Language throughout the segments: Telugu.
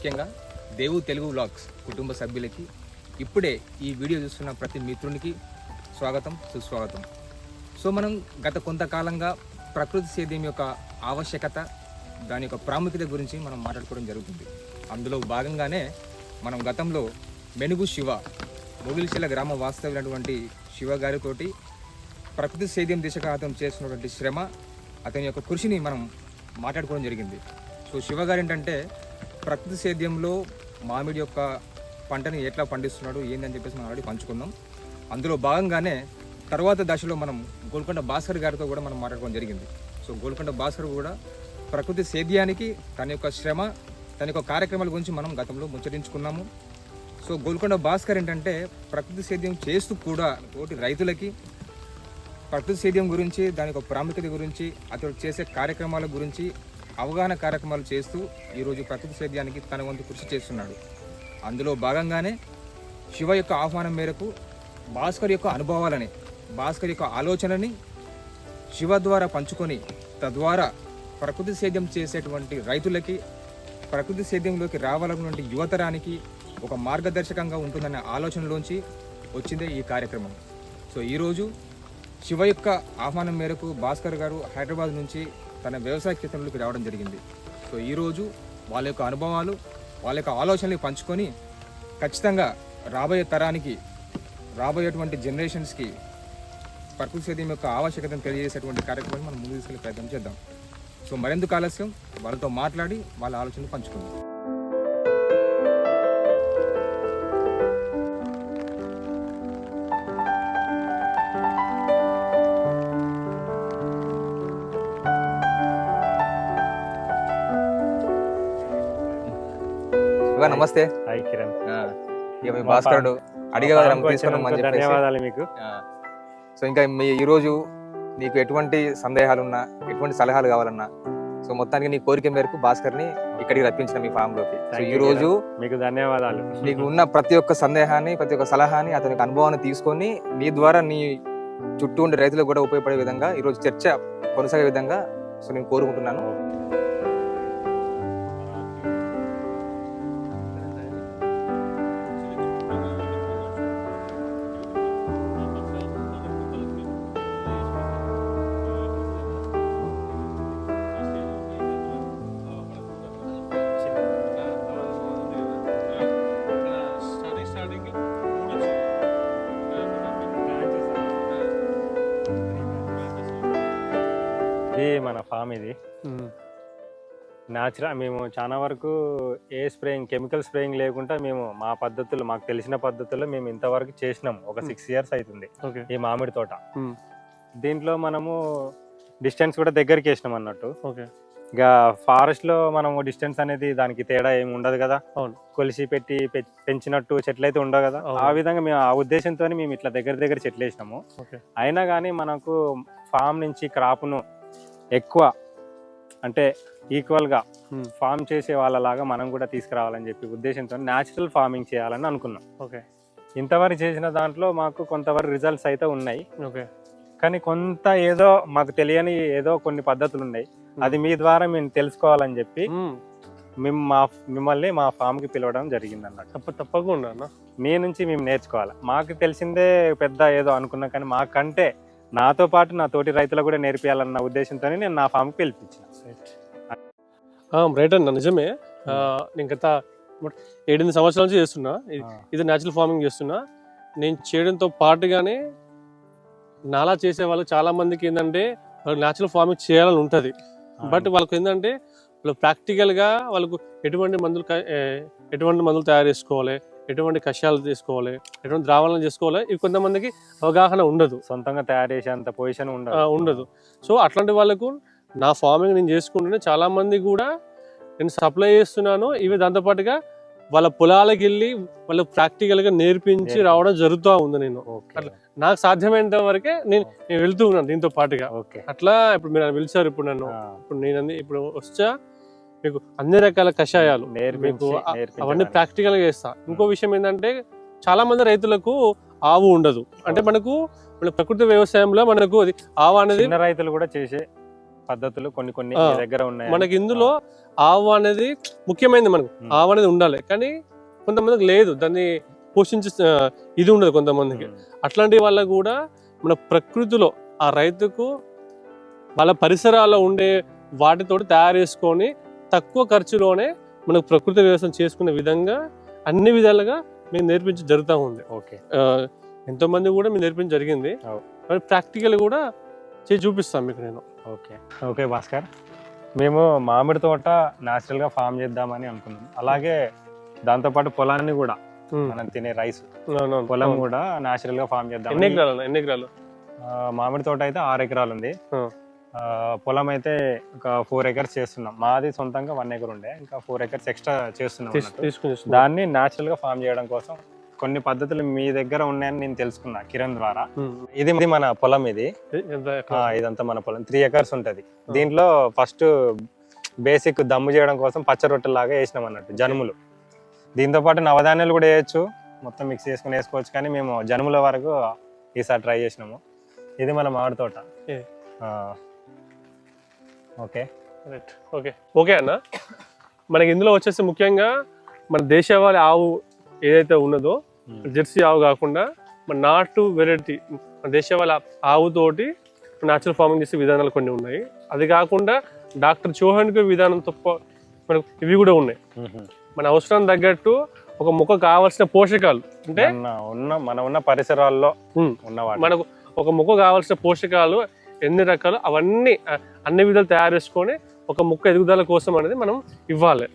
ముఖ్యంగా దేవు తెలుగు వ్లాగ్స్ కుటుంబ సభ్యులకి. ఇప్పుడే ఈ వీడియో చూస్తున్న ప్రతి మిత్రునికి స్వాగతం సుస్వాగతం. సో మనం గత కొంతకాలంగా ప్రకృతి సేద్యం యొక్క ఆవశ్యకత దాని యొక్క ప్రాముఖ్యత గురించి మనం మాట్లాడుకోవడం జరుగుతుంది. అందులో భాగంగానే మనం గతంలో మెనుగు శివ మొగిలిశిల గ్రామ వాస్తవ్యులైనటువంటి శివ గారితోటి ప్రకృతి సేద్యం దిశగా అతను చేస్తున్నటువంటి శ్రమ అతని యొక్క కృషిని మనం మాట్లాడుకోవడం జరిగింది. సో శివ గారు ఏంటంటే ప్రకృతి సేద్యంలో మామిడి యొక్క పంటని ఎట్లా పండిస్తున్నాడు ఏందని చెప్పేసి మనం ఆల్రెడీ పంచుకున్నాం. అందులో భాగంగానే తర్వాత దశలో మనం గోల్కొండ భాస్కర్ గారితో కూడా మనం మాట్లాడుకోవడం జరిగింది. సో గోల్కొండ భాస్కర్ కూడా ప్రకృతి సేద్యానికి తన యొక్క శ్రమ తన యొక్క కార్యక్రమాల గురించి మనం గతంలో ముచ్చరించుకున్నాము సో గోల్కొండ భాస్కర్ ఏంటంటే ప్రకృతి సేద్యం చేస్తూ కూడా ఒకటి రైతులకి ప్రకృతి సేద్యం గురించి దాని యొక్క ప్రాముఖ్యత గురించి అతడు చేసే కార్యక్రమాల గురించి అవగాహన కార్యక్రమాలు చేస్తూ ఈరోజు ప్రకృతి సేద్యానికి తన వంతు కృషి చేస్తున్నాడు. అందులో భాగంగానే శివ యొక్క ఆహ్వానం మేరకు భాస్కర్ యొక్క అనుభవాలని భాస్కర్ యొక్క ఆలోచనని శివ ద్వారా పంచుకొని తద్వారా ప్రకృతి సేద్యం చేసేటువంటి రైతులకి ప్రకృతి సేద్యంలోకి రావాలన్నటువంటి యువతరానికి ఒక మార్గదర్శకంగా ఉంటుందనే ఆలోచనలోంచి వచ్చిందే ఈ కార్యక్రమం. సో ఈరోజు శివ యొక్క ఆహ్వానం మేరకు భాస్కర్ గారు హైదరాబాద్ నుంచి తన వ్యవసాయ క్షేత్రంలోకి రావడం జరిగింది. సో ఈరోజు వాళ్ళ యొక్క అనుభవాలు వాళ్ళ యొక్క ఆలోచనలు పంచుకొని ఖచ్చితంగా రాబోయే తరానికి రాబోయేటువంటి జనరేషన్స్కి ప్రకృతి సేద్యం యొక్క ఆవశ్యకతను తెలియజేసేటువంటి కార్యక్రమాన్ని మనం ముందు తీసుకెళ్ళే ప్రయత్నం చేద్దాం. సో మరెందుకు ఆలస్యం? వాళ్ళతో మాట్లాడి వాళ్ళ ఆలోచనలు పంచుకుందాం. నమస్తే. హాయ్ కిరణ్. ఇక మీ భాస్కరుడు అడిగే మా కదా ఫామ్కి తీసుకున్నామని వచ్చినందుకు చెప్పేసి. ధన్యవాదాలు మీకు. సో ఇంకా మీ ఈరోజు నీకు ఎటువంటి సందేహాలు ఉన్నా ఎటువంటి సలహాలు కావాలన్నా సో మొత్తానికి నీ కోరిక మేరకు భాస్కర్ని ఇక్కడికి రప్పించిన మీ ఫామ్లోకి సో ఈ రోజు మీకు ధన్యవాదాలు. నీకు ఉన్న ప్రతి ఒక్క సందేహాన్ని ప్రతి ఒక్క సలహాని అతని అనుభవాన్ని తీసుకొని నీ ద్వారా నీ చుట్టూ ఉండే రైతులకు కూడా ఉపయోగపడే విధంగా ఈరోజు చర్చ కొనసాగే విధంగా సో నేను కోరుకుంటున్నాను. ఫామ్ ఇది న్యాచురల్ మేము చాలా వరకు ఏ స్ప్రేయింగ్ కెమికల్ స్ప్రేయింగ్ లేకుండా మేము మా పద్ధతులు మాకు తెలిసిన పద్ధతుల్లో మేము ఇంతవరకు చేసినాం. ఒక. సిక్స్ ఇయర్స్ అవుతుంది ఓకే. ఈ మామిడి తోట. దీంట్లో మనము డిస్టెన్స్ కూడా దగ్గరికి వేసినాం అన్నట్టు. ఓకే. ఇక ఫారెస్ట్లో మనం డిస్టెన్స్ అనేది దానికి తేడా ఏమి ఉండదు కదా. కొలిసి పెట్టి పెంచినట్టు చెట్లు అయితే ఉండవు కదా. ఆ విధంగా మేము ఆ ఉద్దేశంతో మేము ఇట్లా దగ్గర దగ్గర చెట్లు వేసినాము. ఓకే. అయినా కానీ మనకు ఫామ్ నుంచి క్రాప్ను ఎక్కువ అంటే ఈక్వల్గా Hmm. ఫామ్ చేసే వాళ్ళలాగా మనం కూడా తీసుకురావాలని చెప్పి ఉద్దేశంతో న్యాచురల్ ఫార్మింగ్ చేయాలని అనుకున్నాం. ఓకే. ఇంతవరకు చేసిన దాంట్లో మాకు కొంతవరకు రిజల్ట్స్ అయితే ఉన్నాయి. ఓకే. కానీ కొంత ఏదో మాకు తెలియని ఏదో కొన్ని పద్ధతులు ఉన్నాయి. అది మీ ద్వారా మేము తెలుసుకోవాలని చెప్పి మేము. మా మిమ్మల్ని మా ఫామ్కి పిలవడం జరిగింది అన్నట్టు తప్ప తప్పకుండా మీ నుంచి మేము నేర్చుకోవాలి. మాకు తెలిసిందే పెద్ద ఏదో అనుకున్నా కానీ మాకంటే నాతో పాటు నా తోటి రైతులకు కూడా నేర్పియాలన్న ఉద్దేశంతో నేను నా ఫామ్కి పిలిపించిన. రైట్ అన్న నిజమే. నేను గత ఏడెనిమిది సంవత్సరాల నుంచి చేస్తున్నా. ఇది- న్యాచురల్ ఫార్మింగ్ చేస్తున్నా. నేను చేయడంతో పాటుగానే నాలా చేసే వాళ్ళు చాలా మందికి ఏంటంటే వాళ్ళు న్యాచురల్ ఫార్మింగ్ చేయాలని ఉంటుంది. బట్ వాళ్ళకి ఏంటంటే వాళ్ళు ప్రాక్టికల్గా వాళ్ళకు ఎటువంటి మందులు ఎటువంటి మందులు తయారు చేసుకోవాలి ఎటువంటి కషాయాలు తీసుకోవాలి ఎటువంటి ద్రావణాలు చేసుకోవాలి ఇవి కొంతమందికి అవగాహన ఉండదు. సొంతంగా తయారు చేసేంత పొజిషన్ ఆ, ఉండదు. సో అట్లాంటి వాళ్ళకు నా ఫార్మింగ్ నేను చేసుకుంటూనే చాలా మంది కూడా నేను సప్లై చేస్తున్నాను ఇవి దాంతోపాటుగా వాళ్ళ పొలాలకు వెళ్ళి వాళ్ళు ప్రాక్టికల్గా నేర్పించి నేర్పి- రావడం జరుగుతూ ఉంది నేను. ఓకే. అట్లా. నాకు సాధ్యమైనంత వరకే నేను నేను వెళ్తూ ఉన్నాను దీంతో పాటుగా ఓకే. అట్లా ఇప్పుడు మీరు పిలిచారు ఇప్పుడు నన్ను ఇప్పుడు నేను అన్ని- ఇప్పుడు వచ్చా మీకు అన్ని రకాల కషాయాలు మీకు అవన్నీ. ప్రాక్టికల్గా చేస్తా. ఇంకో విషయం ఏంటంటే చాలా మంది రైతులకు ఆవు ఉండదు. అంటే మనకు మన ప్రకృతి వ్యవసాయంలో మనకు అది ఆవు అనేది రైతులు కూడా చేసే పద్ధతులు కొన్ని కొన్ని దగ్గర ఉన్నాయి. మనకి ఇందులో ఆవు అనేది ముఖ్యమైనది మనకు. ఆవు అనేది ఉండాలి. కానీ కొంతమందికి లేదు. దాన్ని పోషించే ఇది ఉండదు కొంతమందికి. అట్లాంటి వాళ్ళకు కూడా మన ప్రకృతిలో ఆ రైతుకు వాళ్ళ పరిసరాల్లో ఉండే వాటితోటి తయారు చేసుకొని తక్కువ ఖర్చులోనే మనకు ప్రకృతి వ్యవసాయం చేసుకునే విధంగా అన్ని విధాలుగా మేము నేర్పించి జరుగుతూ ఉంది ఓకే ఎంతో మంది కూడా మేము నేర్పించడం జరిగింది. మరి ప్రాక్టికల్ కూడా చేసి చూపిస్తాను మీకు నేను ఓకే ఓకే భాస్కర్ మేము మామిడి తోట న్యాచురల్గా ఫామ్ చేద్దామని అనుకున్నాం అలాగే దాంతోపాటు పొలాన్ని కూడా. మనం తినే రైస్. పొలం. కూడా న్యాచురల్గా ఫామ్ ఎన్ని చేద్దాం ఎకరాలు అన్న? ఎన్ని ఎకరాలు మామిడి తోట అయితే ఆరు ఎకరాలు ఉంది పొలం అయితే ఒక ఫోర్ ఎకర్స్ చేస్తున్నాం. మాది సొంతంగా వన్ ఎకర్ ఉండే. ఇంకా ఫోర్ ఎకర్స్ ఎక్స్ట్రా చేస్తున్నాం. దాన్ని న్యాచురల్గా ఫామ్ చేయడం కోసం కొన్ని పద్ధతులు మీ దగ్గర ఉన్నాయని నేను తెలుసుకున్నా కిరణ్ ద్వారా. ఇది మన పొలం ఇది? ఇదంతా మన పొలం. త్రీ ఎకర్స్ ఉంటది. దీంట్లో ఫస్ట్ బేసిక్ దమ్ము చేయడం కోసం పచ్చ రొట్టెలాగా వేసినాం అన్నట్టు జనుములు. దీంతో పాటు నవధాన్యాలు కూడా వేయచ్చు. మొత్తం మిక్స్ చేసుకుని వేసుకోవచ్చు కానీ మేము జనుముల వరకు ఈసారి ట్రై చేసినాము. ఇది మన మామిడి తోట. ఓకే. రైట్ ఓకే ఓకే అన్న. మనకి ఇందులో వచ్చేసి ముఖ్యంగా మన దేశవాళీ ఆవు ఏదైతే ఉన్నదో జెర్సీ ఆవు కాకుండా మన నాటు వెరైటీ మన దేశవాళీ ఆవుతోటి న్యాచురల్ ఫార్మింగ్ చేసే విధానాలు కొన్ని ఉన్నాయి. అది కాకుండా డాక్టర్ చౌహాన్కి విధానం తప్ప మనకు ఇవి కూడా ఉన్నాయి. మన అవసరం తగ్గట్టు ఒక మొక్క కావాల్సిన పోషకాలు అంటే మన ఉన్న మన ఉన్న పరిసరాల్లో ఉమ్, ఉన్న మనకు ఒక మొక్క కావాల్సిన పోషకాలు ఎన్ని రకాలు అవన్నీ అన్ని విధాలు తయారు చేసుకొని ఒక మొక్క ఎదుగుదల కోసం అనేది మనం ఇవ్వాలి.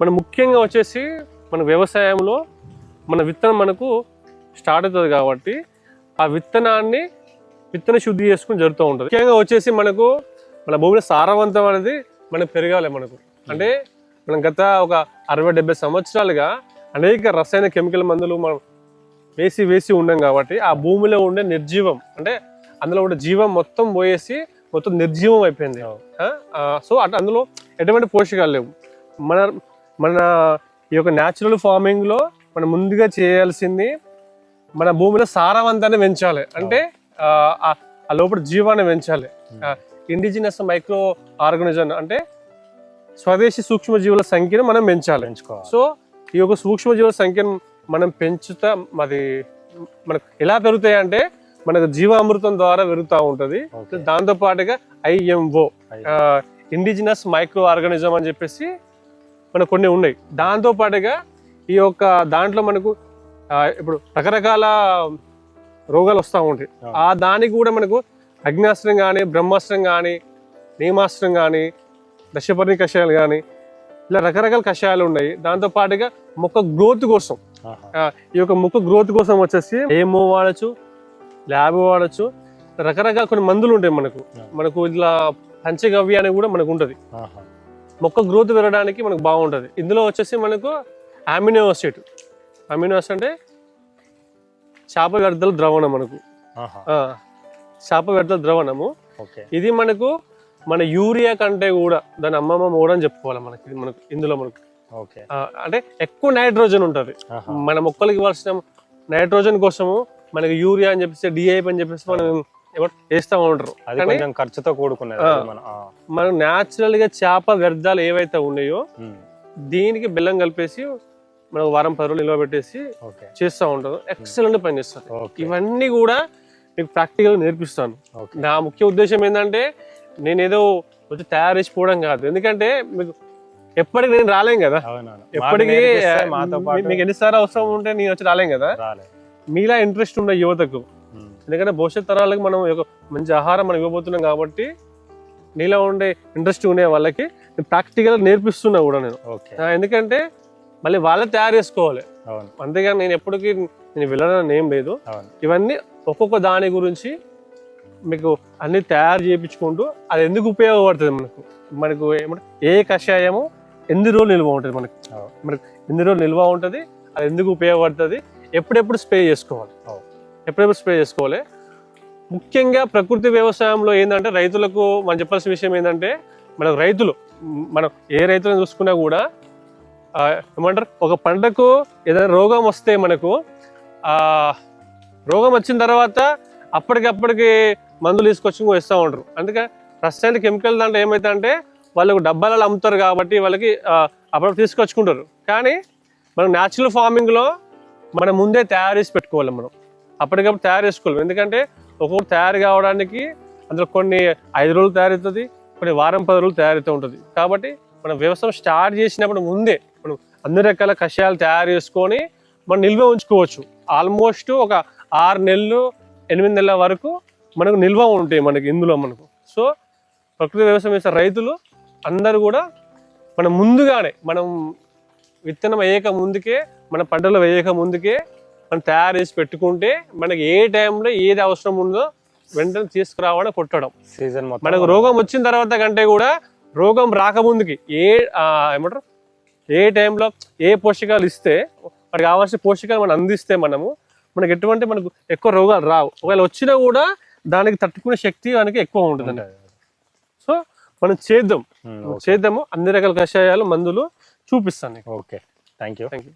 మనం ముఖ్యంగా వచ్చేసి మన వ్యవసాయంలో మన విత్తనం మనకు స్టార్ట్ అవుతుంది కాబట్టి ఆ విత్తనాన్ని విత్తన శుద్ధి చేసుకుని జరుగుతూ ఉంటుంది. ముఖ్యంగా వచ్చేసి మనకు మన భూమిలో సారవంతం అనేది మనకు పెరగాలి మనకు. అంటే మనం గత ఒక అరవై డెబ్బై సంవత్సరాలుగా అనేక రసాయన కెమికల్ మందులు మనం వేసి వేసి ఉన్నాం కాబట్టి ఆ భూమిలో ఉండే నిర్జీవం అంటే అందులో ఉండే జీవం మొత్తం పోయేసి మొత్తం నిర్జీవం అయిపోయింది. సో అట్ అందులో ఎటువంటి పోషకాలు లేవు. మన మన ఈ యొక్క న్యాచురల్ ఫార్మింగ్లో మనం ముందుగా చేయాల్సింది మన భూమిలో సారవంతాన్ని పెంచాలి. అంటే ఆ, లోపల జీవాన్ని పెంచాలి. ఇండిజినస్ మైక్రో ఆర్గనిజం అంటే స్వదేశీ సూక్ష్మజీవుల సంఖ్యను మనం పెంచాలి. పెంచుకోవాలి. సో ఈ యొక్క సూక్ష్మజీవుల సంఖ్యను మనం పెంచుతా మరి మనకు ఎలా పెరుగుతాయి అంటే మనకు జీవామృతం ద్వారా పెరుగుతూ ఉంటుంది. దాంతో పాటుగా ఐఎంఓ ఇండిజినస్ మైక్రో ఆర్గానిజం అని చెప్పేసి మనకు కొన్ని ఉన్నాయి. దాంతో పాటుగా ఈ యొక్క దాంట్లో మనకు ఇప్పుడు రకరకాల రోగాలు వస్తూ ఉంటాయి. ఆ. దానికి కూడా మనకు అగ్నాస్త్రం కానీ బ్రహ్మాస్త్రం కానీ నియమాస్త్రం కానీ దశపర్ణి కషాయాలు కానీ ఇలా రకరకాల కషాయాలు ఉన్నాయి. దాంతో పాటుగా మొక్క గ్రోత్ కోసం. ఈ యొక్క మొక్క గ్రోత్ కోసం వచ్చేసి ఏమో వాడచ్చు ల్యాబ్ వాడచ్చు. రకరకాల కొన్ని మందులు ఉంటాయి మనకు. మనకు ఇట్లా పంచగవ్య అని కూడా మనకు ఉంటుంది. మొక్క గ్రోత్ పెరగడానికి మనకు బాగుంటుంది. ఇందులో వచ్చేసి మనకు అమినో యాసిడ్ అమినో యాసిడ్ అంటే చేప వ్యర్థాల ద్రవణం మనకు. చేప వ్యర్థాల ద్రవణము. ఓకే. ఇది మనకు మన యూరియా కంటే కూడా దాని అమ్మమ్మ మూడు అని చెప్పుకోవాలి మనకి. ఇది మనకు ఇందులో మనకు. అంటే ఎక్కువ నైట్రోజన్ ఉంటుంది. మన మొక్కలకి ఇవ్వాల్సిన నైట్రోజన్ కోసము మనకి యూరియా అని చెప్పేసి డిఐపి అని చెప్పేసి మనం వేస్తూ ఉంటారు. అది కానీ కొంచెం ఖర్చుతో కూడుకున్నది మన న్యాచురల్గా చేప వ్యర్థాలు ఏవైతే ఉన్నాయో. దీనికి బెల్లం కలిపేసి మనం వారం పది రోజులు నిల్వ పెట్టేసి చేస్తూ ఉంటారు. ఎక్సలెంట్ పని చేస్తారు. ఇవన్నీ కూడా మీకు ప్రాక్టికల్ నేర్పిస్తాను. నా ముఖ్య ఉద్దేశం ఏంటంటే నేను ఏదో వచ్చి తయారు చేసి పోవడం కాదు. ఎందుకంటే మీకు ఎప్పటికి నేను రాలేం కదా? ఎప్పటికీ మాకు ఎన్నిసార్లు అవసరం ఉంటే నేను వచ్చి రాలేం కదా? మీలా ఇంట్రెస్ట్ ఉన్న యువతకు. మ్మ్. ఎందుకంటే భవిష్యత్ తరాలకు మనం ఒక మంచి ఆహారం మనం ఇవ్వబోతున్నాం కాబట్టి నీలో ఉండే ఇంట్రెస్ట్ ఉండే వాళ్ళకి ప్రాక్టికల్ నేర్పిస్తున్నా కూడా నేను. ఎందుకంటే మళ్ళీ వాళ్ళే తయారు చేసుకోవాలి. అంతేగాని నేను ఎప్పటికీ నేను వెళ్ళాలని ఏం లేదు. ఇవన్నీ ఒక్కొక్క దాని గురించి మీకు అన్ని తయారు చేయించుకుంటూ అది ఎందుకు ఉపయోగపడుతుంది మనకు? మనకు ఏమంటే ఏ కషాయము ఎన్ని రోజులు నిల్వ ఉంటుంది మనకు. మనకు ఎన్ని రోజులు నిల్వ ఉంటుంది? అది ఎందుకు ఉపయోగపడుతుంది? ఎప్పుడెప్పుడు స్ప్రే చేసుకోవాలి. ఎప్పుడెప్పుడు స్ప్రే చేసుకోవాలి? ముఖ్యంగా ప్రకృతి వ్యవసాయంలో ఏంటంటే రైతులకు మనం చెప్పాల్సిన విషయం ఏంటంటే మనకు రైతులు మనం ఏ రైతులను చూసుకున్నా కూడా ఏమంటారు? ఒక పంటకు ఏదైనా రోగం వస్తే మనకు ఆ రోగం వచ్చిన తర్వాత అప్పటికప్పటికి మందులు తీసుకొచ్చి వేస్తూ ఉంటారు. అందుకే రసాయన కెమికల్ దాంట్లో ఏమైతే వాళ్ళకు డబ్బాలలో అమ్ముతారు కాబట్టి వాళ్ళకి ఆ, అప్పుడప్పుడు తీసుకొచ్చుకుంటారు. కానీ మనం న్యాచురల్ ఫార్మింగ్లో మనం ముందే తయారు చేసి పెట్టుకోవాలి మనం. అప్పటికప్పుడు తయారు చేసుకోవాలి ఎందుకంటే ఒక్కొక్కటి తయారు కావడానికి అందులో కొన్ని ఐదు రోజులు తయారవుతుంది కొన్ని వారం పది రోజులు తయారవుతూ ఉంటుంది. కాబట్టి మనం వ్యవసాయం స్టార్ట్ చేసినప్పుడు ముందే మనం అన్ని రకాల కషాయాలు తయారు చేసుకొని మనం నిల్వ ఉంచుకోవచ్చు. ఆల్మోస్ట్ ఒక ఆరు నెలలు ఎనిమిది నెలల వరకు మనకు నిల్వ ఉంటాయి మనకి ఇందులో మనకు. సో ప్రకృతి వ్యవసాయం చేసే రైతులు అందరూ కూడా మనం ముందుగానే మనం విత్తనం అయ్యాక ముందుకే మన పంటలు వేయక ముందుకే మనం తయారు చేసి పెట్టుకుంటే మనకి ఏ టైంలో ఏది అవసరం ఉందో వెంటనే తీసుకురావడం కొట్టడం. సీజన్ మనకు రోగం వచ్చిన తర్వాత కంటే కూడా రోగం రాకముందుకి ఏ ఏమంటారు? ఏ టైంలో ఏ పోషకాలు ఇస్తే మనకి కావాల్సిన పోషకాలు మనం అందిస్తే మనము మనకి ఎటువంటి మనకు ఎక్కువ రోగాలు రావు. ఒకవేళ వచ్చినా కూడా దానికి తట్టుకునే శక్తి మనకి ఎక్కువ ఉంటుంది. సో మనం చేద్దాం. చేద్దాము. అన్ని రకాల కషాయాలు మందులు చూపిస్తాను okay. Thank you thank you